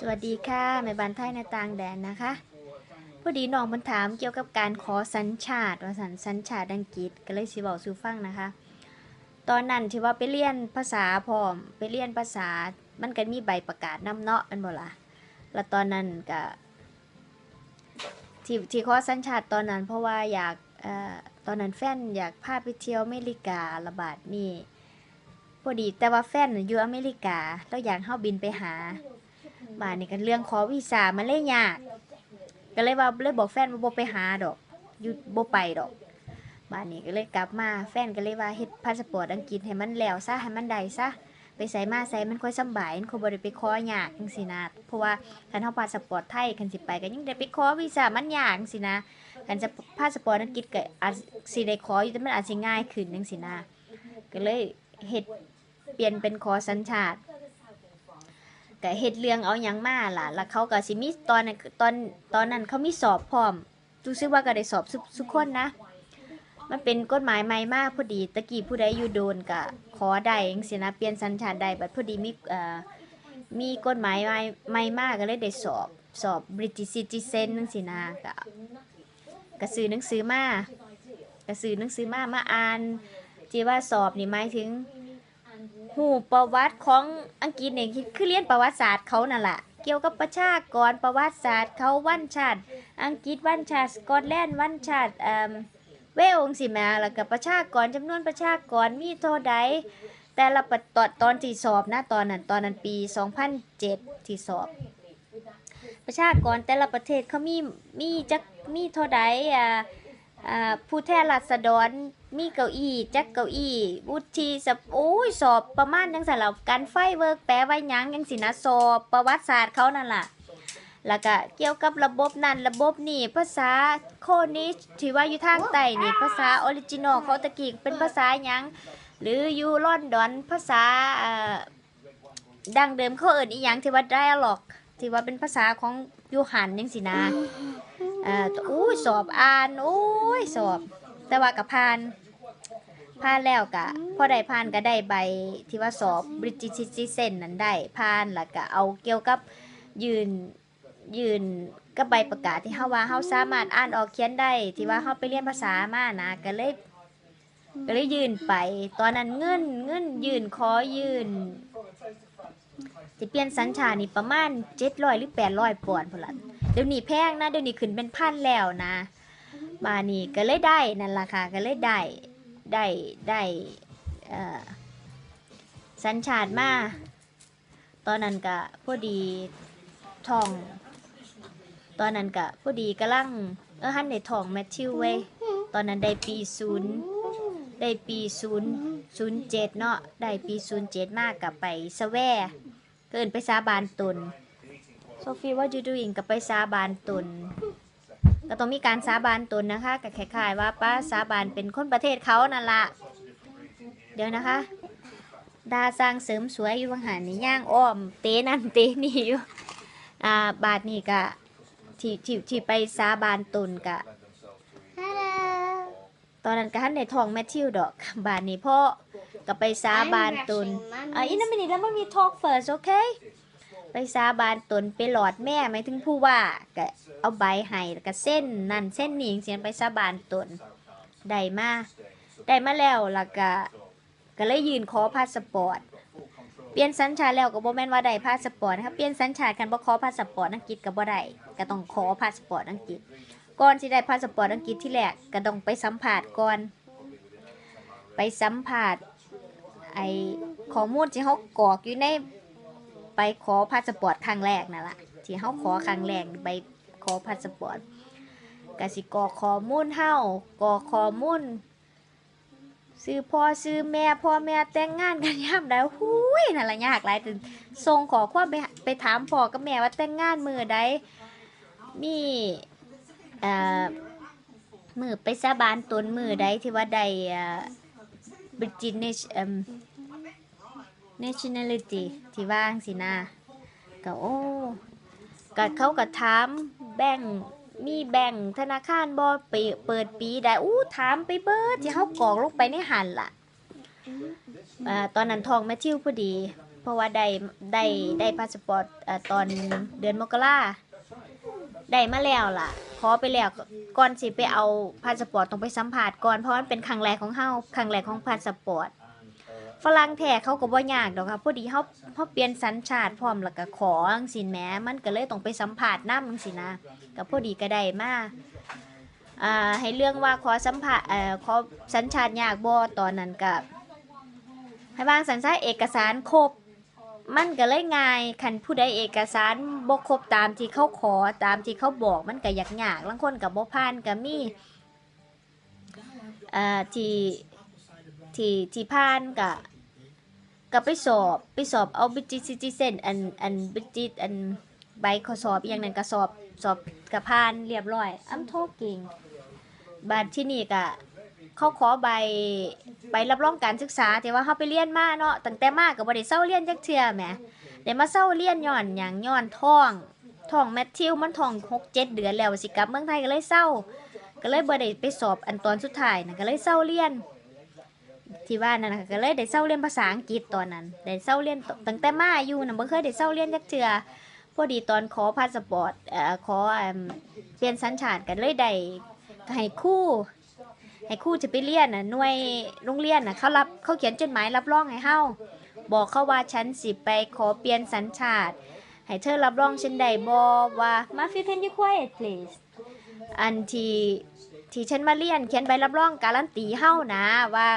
สวัสดีค่ะแม่บ้านไทยในต่างแดนนะคะ พอดีน้องมันถามเกี่ยวกับการขอสัญชาติว่าสัญสัญชาติอังกฤษก็เลยสิบอกสู่ฟังนะคะ ตอนนั้นที่ว่าไปเรียนภาษาพร้อมไปเรียนภาษา มันก็มีใบประกาศนำเนาะแมันบ่ล่ะแล้วตอนนั้นก็ที่ที่ขอสัญชาติตอนนั้น เพราะว่าอยากเอ่อตอนนั้นแฟนอยากพาไปเที่ยวอเมริการะบาดนี่พอดีแต่ว่าแฟนอยู่อเมริกาแล้วอยากเข้าบินไปหา บ้านนี่กันเรื่องขอวีซ่ามันเลยยากก็เลยว่าเลยบอกแฟนว่าบ่ไปหาดอกอยู่บ่ไปดอกบ้านนี้ก็เลยกลับมาแฟนก็เลยว่าเฮ็ดพาสปอร์ตอังกฤษให้มันแล้วซะให้มันได้ซะไปใส่มาใส่มันค่อยสบายมันค่อยบ่ได้ไปขอยากจังซี่นะเพราะว่าคันเฮาพาสปอร์ตไทยคันสิไปก็ยังได้ไปขอวีซ่ามันยากจังซี่นะคันจะพาสปอร์ตอังกฤษก็อาจสิได้ขออยู่แต่มันอาจสิง่ายขึ้นจังซี่นะก็เลยเฮ็ดเปลี่ยนเป็นขอสัญชาติ ก็เฮ็ดเรื่องเอาหยังมาล่ะ แล้วเขาก็สิมีตอนนั้นตอนตอนนั้นเขามีสอบพร้อมรู้สึกว่าก็ได้สอบทุกคนนะ มันเป็นกฎหมายใหม่มากพอดีตะกี้ผู้ใดอยู่โดนก็ขอได้จังซี่นะเปลี่ยนสัญชาติได้บัดพอดีมีเอ่อมีกฎหมายใหม่ใหม่มากก็เลยได้สอบสอบ British Citizen จังซี่นะก็ก็ซื้อหนังสือมาก็ซื้อหนังสือมามาอ่านที่ว่าสอบนี่หมายถึง หูประวัติของอังกฤษเนี่ยคือเรียนประวัติศาสตร์เขานั่นแหละเกี่ยวกับประชากรประวัติศาสตร์เขาวันชาติ อังกฤษวันชาติสกอตแลนด์วันชาติเอ่อเวลส์สิแม่แล้วก็ประชากรจำนวนประชากรมีเท่าใดแต่ละปตอนตอนที่สอบนะตอนนั้นตอนนั้นปี 2007ที่สอบ ประชากรแต่ละประเทศเขามีมีจักมีเท่าใดอ่า ผู้แทนราษฎรมีเก้าอี้จักเก้าอี้วุฒิสอบโอ้ยสอบประมาณจังซั่นล่ะการไฟเวิร์กแปลว่าหยังจังสินะสอบประวัติศาสตร์เขานั่นล่ะแล้วก็เกี่ยวกับระบบนั่นระบบนี่ภาษาโคนิชที่ว่าอยู่ทางใต้นี่ภาษาออริจินอลเขาตะกี้เป็นภาษายังหรืออยู่ลอนดอนภาษาดังเดิมเขาเอิ้นอีหยังที่ว่า dialog ที่ว่าเป็นภาษาของยูหันจังสินะ อ่ออู้ยสอบอ่านโอ้ยสอบ แต่ว่ากับผ่านผ่านแล้วกะพอได้ผ่านก็ได้ใบที่ว่าสอบ British Citizen นั้นได้ผ่านแล้วก็เอาเกี่ยวกับยืนยืนกับใบประกาศที่เฮาว่าเฮาสามารถอ่านออกเขียนได้ที่ว่าเฮาไปเรียนภาษามานะก็เลยก็เลยยืนไป ตอนนั้นเงินเงินยืนขอยืนจะเปลี่ยนสัญชาตินี่ประมาณ700หรือ800ปอนด์พุ่นล่ะเดี๋ยวนี้แพงนะเดี๋ยวนี้ขึ้นเป็นพันแล้วนะมานี่ก็เลยได้นั่นล่ะค่ะก็เลยได้ได้ได้สัญชาติมาตอนนั้นก็พอดีทอง ตอนนั้นก็พอดีกำลังเออฮันในทองแมทธิวเว้ยตอนนั้นได้ปีศูนย์ได้ปีศูนย์ศูนย์เจ็ดเนาะได้ปีศูนย์เจ็ดมากกับไปสแวเกินไปสาบานตน โซฟีว่า you doing กับไปสาบานตน ก็ต้องมีการสาบานตนนะคะกับคล้ายๆว่าป้าสาบานเป็นคนประเทศเขานั่นละเดี๋ยวนะคะ ดาสร้างเสริมสวยอยู่บางหันนี่ย่างอ้อม เตนั่นเตนี่อยู่อ่าบาทนี่กะที่ที่ที่ไปสาบานตนกะตอนนั้นก็หันในทองแมทธิวดอกบาทนี้พ่อก็ไปสาบานตนอ่าอินนั้นไม่นี่แล้วมันมี talk first โอเค ไปสาบานตนไปหลอดแม่หมายถึงผู้ว่าก็เอาใบให้แล้วก็เส้นนั่นเส้นนี้เสียนไปสาบานตนได้มาได้มาแล้วแล้วก็ก็เลยยืนขอพาสปอร์ตเปลี่ยนสัญชาติแล้วก็บ่แม่นว่าได้พาสปอร์ตนะครับเปลี่ยนสัญชาติกันบ่ขอพาสปอร์ตอังกฤษก็บ่ได้ก็ต้องขอพาสปอร์ตอังกฤษก่อนสิได้พาสปอร์ตอังกฤษที่แรกก็ต้องไปสัมภาษณ์ก่อน ไปสัมภาษณ์ไอข้อมูลที่เขากรอกอยู่ใน ไปขอพาสปอร์ตครั้งแรกนั่นแหละที่เฮาขอครั้งแรกไปขอพาสปอร์ตกสิกอขอมูลเฮากอขอมูลซื้อพ่อซื้อแม่พ่อแม่แต่งงานกันยามใดหูยนั่นละยากหลายถึงส่งขอความไปไปถามพ่อกับแม่ว่าแต่งงานมือใดมีเอ่อมือไปสาบานตนมือใดที่ว่าใดเอ่อ British เอ่อ nationality ที่ว่างสินะก็โอ้ก็เขาก็ถามแบ่งมีแบ่งธนาคารบ่ไปเปิดปีได้อู้ถามไปเบิดที่เขากอกลงไปในหันละอ่าตอนนั้นทองแมทธิวพอดี เพราะว่าได้ได้ได้พาสปอร์ตอ่อตอนเดือนมกราได้มาแล้วล่ะ ขอไปแล้วก่อนสิไปเอาพาสปอร์ตต้องไปสัมผัสก่อนเพราะมันเป็นครั้งแรกของเฮาครั้งแรกของพาสปอร์ต ฝรั่งแท้เขาก็บ่ยากดอกค่ะพอดีเฮาเฮาเปลี่ยนสัญชาติพร้อมแล้วก็ขอจังซี่แหมมันก็เลยต้องไปสัมผัสนำจังซี่นะก็พอดีก็ได้มาอ่าให้เรื่องว่าขอสัมผัสเอ่อขอสัญชาติยากบ่ตอนนั้นก็ให้วางสัญชาติเอกสารครบมันก็เลยง่ายคันผู้ใดเอกสารบ่ครบตามที่เขาขอตามที่เขาบอกมันก็ยากยากลางคนก็บ่ผ่านก็มีเอ่อที่ ที่ที่ผ่านก็ก็ไปสอบไปสอบเอาบิจิซิติเซนอันอันบิจิอันใบข้อสอบอย่างนั้นก็สอบสอบก็ผ่านเรียบร้อยอ้ำโทษเก่งบัดที่นี่ก็เขาขอใบใบรับรองการศึกษาที่ว่าเขาไปเรียนมาเนาะตั้งแต่มาก็บ่ได้เศร้าเรียนจักเทื่อแหมได้มาเศร้าเรียนย้อนหยังย้อนท้องท้องแมทธิวมันท้อง6 7เจ็ดเดือนแล้วสิกลับเมืองไทยก็เลยเศร้า ก็เลยบ่ได้ไปสอบอันตอนสุดท้ายนะก็เลยเศร้าเรียน ที่ว่านั่นน่ะก็เลยได้เศร้าเรียนภาษาอังกฤษตอนนั้นได้เศร้าเรียนตั้งแต่มาอยู่น่ะบ่เคยได้เศร้าเรียนจักเทื่อพอดีตอนขอพาสปอร์ตเอ่อขอเปลี่ยนสัญชาติก็เลยได้ให้คู่ให้ครู่จะไปเรียนน่ะหน่วยโรงเรียนน่ะเขารับเขาเขียนจดหมายรับรองให้เฮาบอกเขาว่าฉันสิไปขอเปลี่ยนสัญชาติ ให้เธอรับรองฉันได้บ่ว่ามาฟิเพนยูควาย please อันที่ที่ฉันมาเรียนเขียนใบรับรองการันตีเฮานะว่า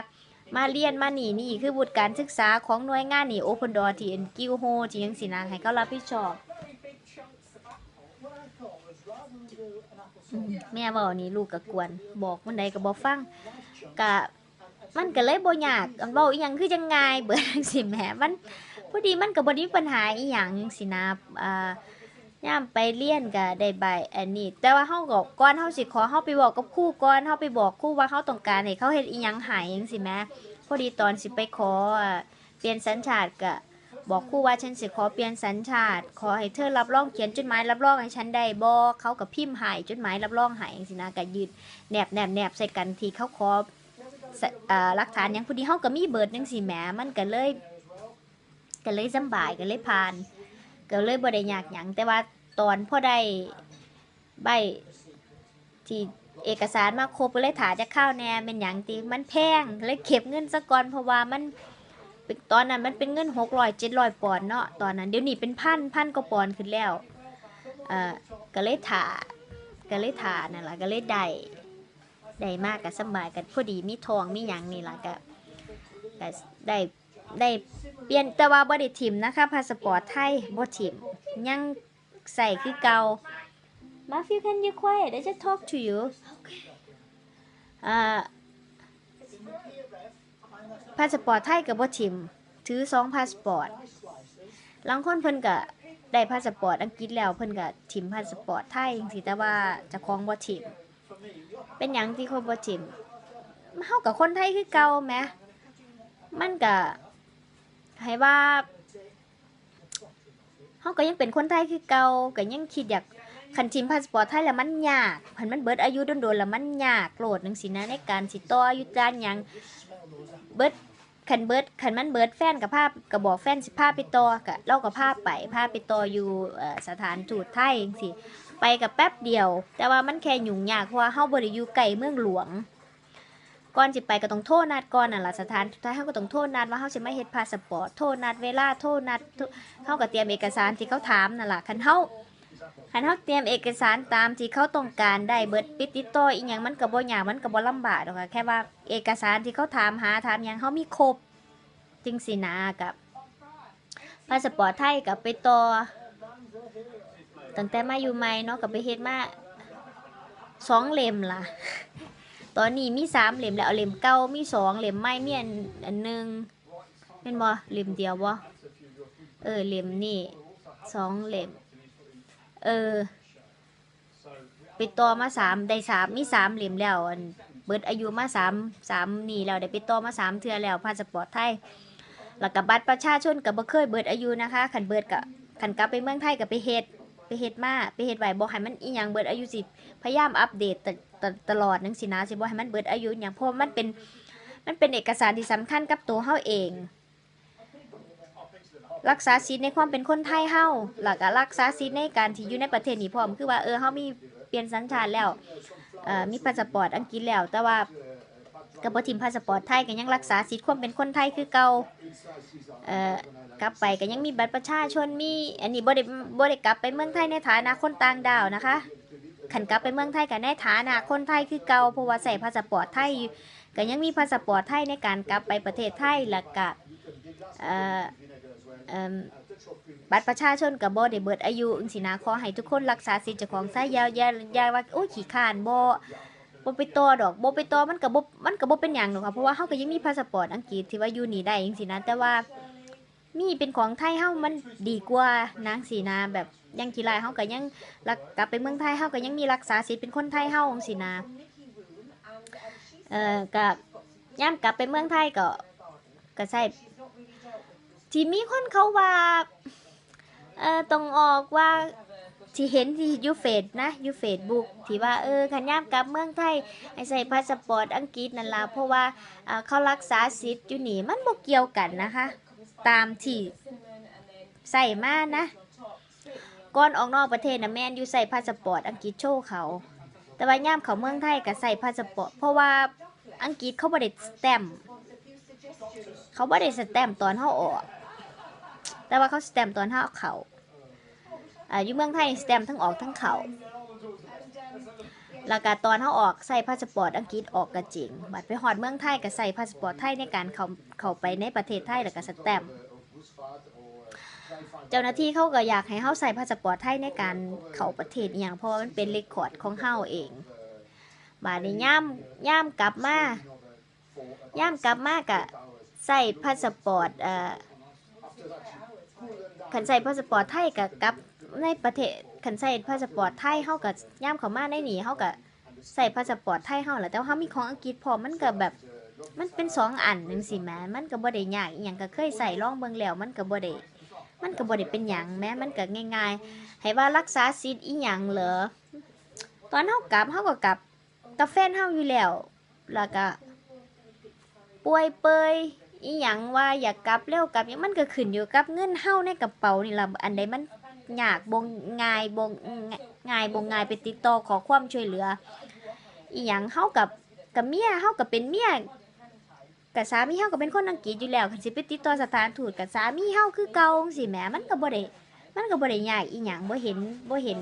มาเรียนมาหนีนี่คือวุฒิการศึกษาของหน่วยงานนี่ Open Door ที่ n กิวโฮที่จังซี่นะให้เขารับผิดชอบแม่เว้านี่ลูกก็กวน บอกมันใดก็บ่ฟังกะมันก็เลยบ่ยากอันเว้าอีหยังคือจังไงเบิดจังซี่แหมมันพอดีมันก็บ่ได้มีปัญหาอีหยังสินะอ่า ยามไปเรียนก็ได้ใบอันนี้ แต่ว่าเฮาก็ก่อนเฮาสิขอเฮาไปบอกกับครูก่อนเฮาไปบอกครูว่าเฮาต้องการให้เขาเฮ็ดอีหยังให้จังซี่แหมพอดีตอนสิไปขอเปลี่ยนสัญชาติก็บอกครูว่าฉันสิขอเปลี่ยนสัญชาติ ขอให้เธอรับรองเขียนจดหมายรับรองให้ฉันได้บ่เขาก็พิมพ์ให้จดหมายรับรองให้จังซี่นะก็ยืนแนบแนบแนบใส่กันที่เขาขอหลักฐานยังพอดีเฮาก็มีเบิดจังซี่แหมมันก็เลยก็เลยสำบายก็เลยผ่าน ก็เลยบ่ได้ยากหยังแต่ว่าตอนพอได้ใบที่เอกสารมาครบก็เลยถาจะเข้าวแหน่เป็นหยังติมันแพงเลยเก็บเงินซะก่อนเพราะว่ามันตอนนั้นมันเป็นเงิน600 700ปอนด์เนาะตอนนั้นเดี๋ยวนี้เป็นพันพันกว่าปอนด์ขึ้นแล้วเอ่อก็เลยถาก็เลยถานั่นล่ะก็เลยได้ได้มากกับสบายกันพอดีมีทองมีหยังนี่ล่ะก็ก็ได้ได้ เปลี่ยนแต่ว่าบ่ได้ถิมนะคะพาสปอร์ตไทยบ่ถิมยังใส่คือเก่ามาฟิว can you quiet I just talk to you พาสปอร์ตไทยกับบ่ถิม ถือสองพาสปอร์ตลางคนเพิ่นก็ได้พาสปอร์ตอังกฤษแล้วเพิ่นก็ถิ่มพาสปอร์ตไทยจังซี่แต่ว่าจะคล้องบ่ถิม เป็นหยังที่คนบ่จิมเฮากับคนไทยคือเก่าแหมมันก็ ให้ว่าเฮาก็ยังเป็นคนไทยคือเก่าก็ยังคิดอยากคันจิมพาสปอร์ตไทยแล้วมันยากคันมันเบิดอายุโดนๆแล้วมันยากโลดจังซี่นะในการสิต่ออายุจานยังเบิดคันเบิดคันมันเบิดแฟนกับภาพก็บบอกแฟนสิพาพไปต่อก็เราก็พาพไปพาพไปต่ออยู่สถานทูตไทยจังซี่ไปกับแป๊บเดียว แต่ว่ามันแค่ยุ่งยากเพราะว่าเฮาบ่ได้อยู่ไกลเมืองหลวง ก่อนสิไปก็ต้องโทรนัดก่อนน่ะล่ะสถานทูตไทยเฮาก็ต้องโทรนัดว่าเฮาสิมาเฮ็ดพาสปอร์ตโทรนัดเวลาโทรนัดเฮาก็เตรียมเอกสารที่เขาถามนั่นล่ะคันเฮาคันเฮาเตรียมเอกสารตามที่เขาต้องการได้เบิดปิดติดต่ออีหยังมันก็บ่ยากมันก็บ่ลำบากดอกค่ะแค่ว่าเอกสารที่เขาถามหาถามหยังเฮามีครบจริงสินะกับพาสปอร์ตไทยกับไปต่อตั้งแต่มาอยู่ใหม่เนาะกับไปเฮ็ดมาสองเล่มล่ะ ตอนนี้มีสามเหล่มแล้วเอาเล่มเก่ามีสองเหล่มใหม่มีอันอันหนึ่งเป็นบ่เหล่มเดียวบ่เออเหล่มนี่สองเหล่มเออไปต่อมาสามได้สามมีสามเหล่มแล้วอันเบิดอายุมาสามสามนี่แล้วได้ไปต่อมาสามเทื่อแล้วพาสปอร์ตไทยแล้วก็บัตรประชาชนก็บ่เคยเบิดอายุนะคะคันเบิดก็คันกลับไปเมืองไทยก็ไปเฮ็ดไปเฮ็ดมาไปเฮ็ดไหว้บ่ให้มันอีหยังเบิดอายุสิพยายามอัปเดต ตตลอดจังซี่นะสิบ่ให้มันเบิดอายุหยังเพราะว่ามันเป็นมันเป็นเอกสารที่สำคัญกับตัวเฮาเอง รักษาสิทธิ์ในความเป็นคนไทยเฮาแล้วก็รักษาสิทธิ์ในการที่อยู่ในประเทศนี้พร้อมคือว่าเออเฮามีเปลี่ยนสัญชาติแล้วมีพาสปอร์ตอังกฤษแล้ว แต่ว่าก็บ่ทิมพาสปอร์ตไทยก็ยังรักษาสิทธิ์ความเป็นคนไทยคือเก่าเอ่อกลับไปก็ยังมีบัตรประชาชนมี อันนี้บ่ได้บ่ได้กลับไปเมืองไทยในฐานะคนต่างดาวนะคะ ขันกลับไปเมืองไทยก็ในฐานะคนไทยคือเก่าเพราะว่าใส่พาสปอร์ตไทยก็ยังมีพาสปอร์ตไทยในการกลับไปประเทศไทยแล้วก็เอ่อเอิ่มบัตรประชาชนกับบ่ได้เบิดอายุจังซี่นะขอให้ทุกคนรักษาสิทธิ์เจ้าของซะอย่าอย่าอย่าว่าโอ้ยขี้ข้านบ่บ่ไปต่อดอกบ่ไปต่อมันก็บ่มันก็บ่เป็นหยังหรอกค่ะเพราะว่าเฮาก็ยังมีพาสปอร์ตอังกฤษที่ว่าอยู่นี่ได้จังซี่นะแต่ว่ามีเป็นของไทยเฮามันดีกว่านางสีนะแบบ ยังทีไรเฮาก็ยังรักกลับไปเมืองไทยเฮาก็ยังมีรักษาสิทธิ์เป็นคนไทยเฮาจังซี่นะเอ่อก็ย่ามกลับไปเมืองไทยก็ก็ใช้ที่มีคนเขาว่าเออตรงออกว่าที่เห็นที่ยูเฟซนะยูเฟซบุ๊กที่ว่าเออขันยามกลับเมืองไทยให้ใส่พาสปอร์ตอังกฤษนั่นล่ะเพราะว่าอ่าเขารักษาสิทธิ์อยู่นี่มันบ่เกี่ยวกันนะคะ ตามที่ใส่มานะ ก่อนออกนอกประเทศนะแม่นอยู่ใส่พาสปอร์ตอังกฤษโชว์เขา แต่ว่ายามเขาเมืองไทยก็ใส่พาสปอร์ตเพราะว่าอังกฤษเขาบ่ได้สแตมเขาบ่ได้สแตมตอนเฮาออก แต่ว่าเขาสแตมตอนเฮาเขาอ่าอยู่เมืองไทยสแตมทั้งออกทั้งเขาแล้วก็ตอนเขาออกใส่พาสปอร์ตอังกฤษออกก็จริง บัดไปฮอดเมืองไทยก็ใส่พาสปอร์ตไทยในการเขาเขาไปในประเทศไทยแล้วก็สแตม เจ้าหน้าที่เขาก็อยากให้เขาใส่พาสปอร์ตไทยในการเข้าประเทศอหย่างเพราะว่ามันเป็นเรคคอร์ดของเฮาเองบาดนี้ย่ามย่ามกลับมาย่ามกลับมาก็ใส่พาสปอร์ตเอ่อคันใส่พาสปอร์ตไทยกับกลับในประเทศคันใส่พาสปอร์ตไทยเฮาก็ย่ามเข้ามาในนี่เฮาก็ใส่พาสปอร์ตไทยเฮาแหละแต่ว่าเฮามีของอังกฤษพร้อมมันก็แบบมันเป็นสองอันจังซี่แหมมันก็บ่ได้ยากอีหยังก็เคยใส่ลองเบิ่งแล้วมันก็บ่ได้ มันก็บ่ได้เป็นหยังแม้มันก็ง่าย ๆ ให้ว่ารักษาสิทธิ์อีหยังเหรอตอนเฮากลับเฮาก็กลับกับแฟนเฮาอยู่แล้วแล้วก็ป่วยเปยอีหยังว่าอยากกลับเร็วกลับยังมันก็ขึ้นอยู่กับเงินเฮาในกระเป๋านี่ล่ะอันใดมันยากบงง่ายบงง่ายบงง่ายไปติดต่อขอความช่วยเหลืออีหยังเฮากับกับเมียเฮากับเป็นเมีย กับสามีเฮาก็เป็นคนอังกฤษอยู่แล้วคันสิไปติดต่อสถานทูตกับสามีเฮาคือเก่าจังซี่แหมมันก็บ่ได้มันก็บ่ได้ยากอีหยังบ่เห็นบ่เห็น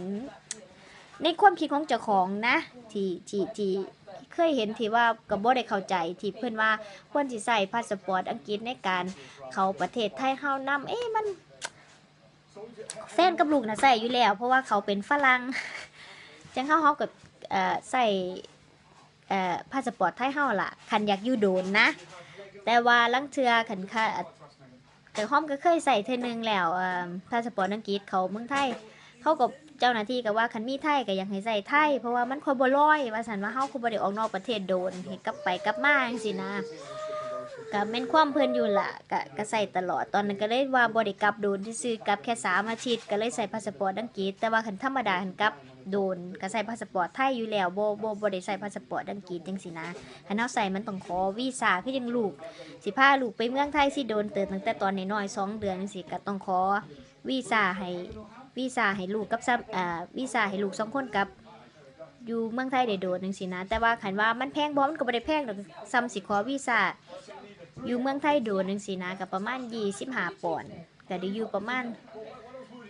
ในความคิดของเจ้าของนะ ที่ที่ที่เคยเห็นที่ว่าก็บ่ได้เข้าใจที่เพิ่นว่าควรสิใช้พาสปอร์ตอังกฤษในการเข้าประเทศไทยเฮานํเอ๊ะมัน แฟนกับลูกนะใส่อยู่แล้ว เพราะว่าเขาเป็นฝรั่งจังเข้าเฮากับเอ่อใส่ เอ่อพาสปอร์ตไทยเฮาล่ะคันอยากอยู่โดนนะ แต่ว่าลังเทือคันค่ะแต่ห้อมก็เคยใส่เทนึงแล้วเอ่อพาสปอร์ตอังกฤษเขาเมืองไทยเขากับเจ้าหน้าที่ก็ว่าคันมีไทยก็อยากให้ใส่ไทย เพราะว่ามันคนบ่ลอยว่าสันว่าเฮาคือบ่ได้ออกนอกประเทศโดนเฮ็ดกลับไปกลับมาจังซี่นะ ก็แม่นความเพิ่นอยู่ล่ะก็ก็ใส่ตลอดตอนนั้นก็เลยว่าบ่ได้กลับโดนซื่อๆกลับแค่3อาทิตย์ก็เลยใส่พาสปอร์ตอังกฤษแต่ว่าคันธรรมดาคันกลับโดนก็ใส่พาสปอร์ตไทยอยู่แล้วบ่บ่บ่ได้ใส่พาสปอร์ตอังกฤษจังซี่นะคันเฮาใส่มันต้องขอวีซ่าคือจังลูกสิพาลูกไปเมืองไทยสิโดนเติบตั้งแต่ตอนน้อยๆสองเดือนจังซี่ก็ต้องขอวีซ่าให้วีซ่าให้ลูกกับซ้ำอ่าวีซ่าให้ลูกสองคนกับอยู่เมืองไทยได้โดนจังซี่นะ แต่ว่าคันว่ามันแพงบ่มันก็บ่ได้แพงดอกซ้ำสิขอวีซ่า อยู่เมืองไทยโดนหนึ่งสีนะกับประมาณยี่สิบห้าปอนด์ก็ได้อยู่ประมาณ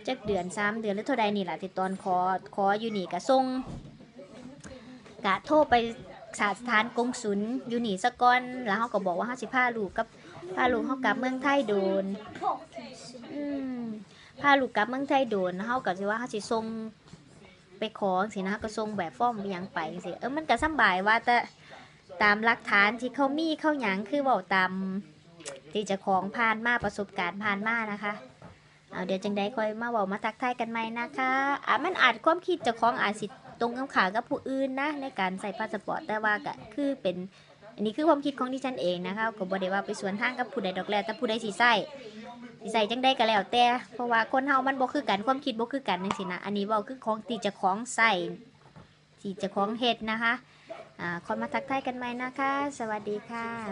จักเดือนสามเดือนหรือเท่าใดนี่แหละที่ตอนขอขออยู่นี่ก็ส่งกะโทรไปสถานกงสุลอยู่นี่สะก่อนแล้วเขาก็บอกว่าเขาสิพาลูกกับพาลูกเขากลับเมืองไทยโดนพาลูกกลับเมืองไทยโดนเขาก็สิว่าเขาสิส่งไปขอสินะก็ส่งแบบฟ้อร์มไปยังไปสิเออมันก็สบายว่าแต่ ตามหลักฐานที่เขามีเขาหยังคือเว่าตามที่จะของผ่านมาประสบการณ์ผ่านมานะคะเอาเดี๋ยวจังใดค่อยมาเว้ามาทักทายกันใหม่นะคะอะมันอาจความคิดเจ้าของอาจสิตรงกับขากับผู้อื่นนะในการใส่พาสปอร์ตแต่ว่าก็คือเป็นอันนี้คือความคิดของดิฉันเองนะคะก็บ่ได้ว่าไปสวนทางกับผู้ใดดอกแล้วแต่ผู้ใดสิใส่สิใส่จังใดก็แล้วแต่เพราะว่าคนเฮามันบ่คือกันความคิดบ่คือกันจังซี่นะอันนี้เว้าคือของที่เจ้าของใส่ที่เจ้าของเฮ็ดนะคะ คนมาทักทายกันไหมนะคะ สวัสดีค่ะ